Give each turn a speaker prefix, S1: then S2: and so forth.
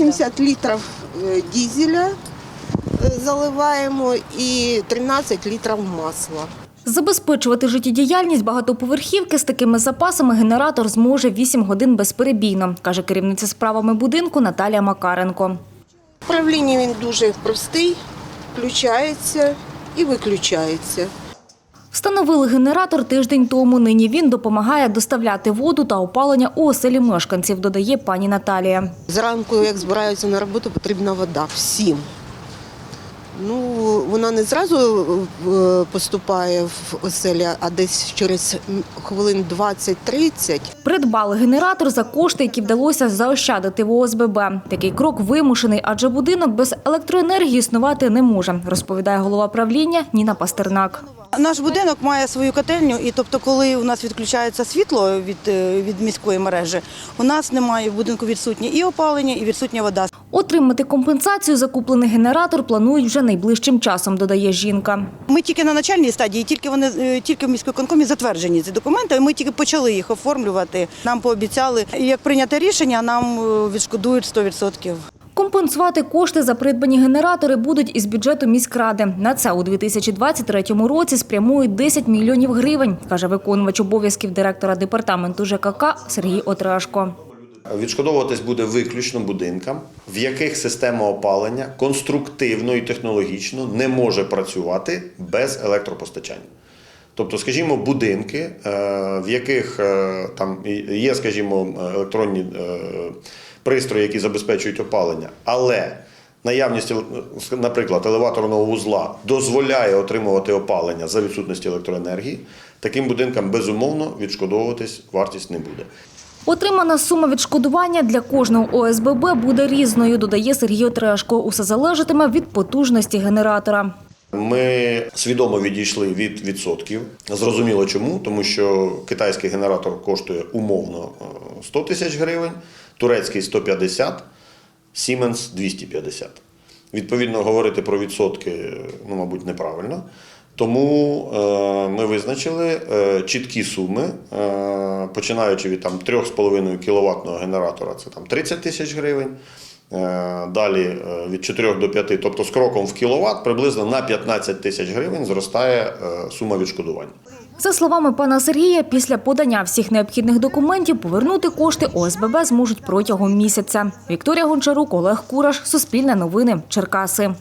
S1: 80 літрів дизеля е, заливаємо і 13 літрів масла.
S2: Забезпечувати життєдіяльність багатоповерхівки з такими запасами генератор зможе 8 годин безперебійно, каже керівниця справами будинку Наталія Макаренко.
S1: Управління він дуже простий, включається і виключається.
S2: Встановили генератор тиждень тому. Нині він допомагає доставляти воду та опалення у оселі мешканців, додає пані Наталія.
S1: Зранку, як збираються на роботу, потрібна вода всім. Ну, вона не зразу е, поступає в оселі, а десь через хвилин 20-30.
S2: Придбали генератор за кошти, які вдалося заощадити в ОСББ. Такий крок вимушений, адже будинок без електроенергії існувати не може, розповідає голова правління Ніна Пастернак.
S3: Наш будинок має свою котельню, і тобто, коли у нас відключається світло від, е, від міської мережі, у нас немає в будинку відсутнє і опалення, і відсутня вода.
S2: Отримати компенсацію за куплений генератор планують вже найближчим часом, додає жінка.
S3: Ми тільки на начальній стадії, тільки вони е, тільки в міськвиконкомі затверджені ці документи. Ми тільки почали їх оформлювати. Нам пообіцяли, як прийняте рішення, нам е, відшкодують 100%.
S2: Компенсувати кошти за придбані генератори будуть із бюджету міськради. На це у 2023 році спрямують 10 мільйонів гривень, каже виконувач обов'язків директора департаменту ЖКК Сергій Отрашко.
S4: Відшкодовуватись буде виключно будинкам, в яких система опалення конструктивно і технологічно не може працювати без електропостачання. Тобто, скажімо, будинки, е, в яких е, там є, скажімо, електронні е, пристрої, які забезпечують опалення, але наявність, е, наприклад, елеваторного вузла дозволяє отримувати опалення за відсутності електроенергії, таким будинкам безумовно відшкодовуватись вартість не буде.
S2: Отримана сума відшкодування для кожного ОСББ буде різною, додає Сергій Отрешко. Усе залежатиме від потужності генератора.
S4: Ми свідомо відійшли від відсотків. Зрозуміло чому, тому що китайський генератор коштує умовно е, 100 тисяч гривень, турецький 150, Siemens 250. Відповідно, говорити про відсотки, ну, мабуть, неправильно. Тому е, ми визначили е, чіткі суми, е, починаючи від там 3,5 кВт генератора, це там 30 тисяч гривень. Далі від 4 до 5, тобто з кроком в кіловат, приблизно на 15 тисяч гривень зростає сума відшкодування.
S2: За словами пана Сергія, після подання всіх необхідних документів повернути кошти ОСББ зможуть протягом місяця. Вікторія Гончарук, Олег Кураш, Суспільне новини, Черкаси.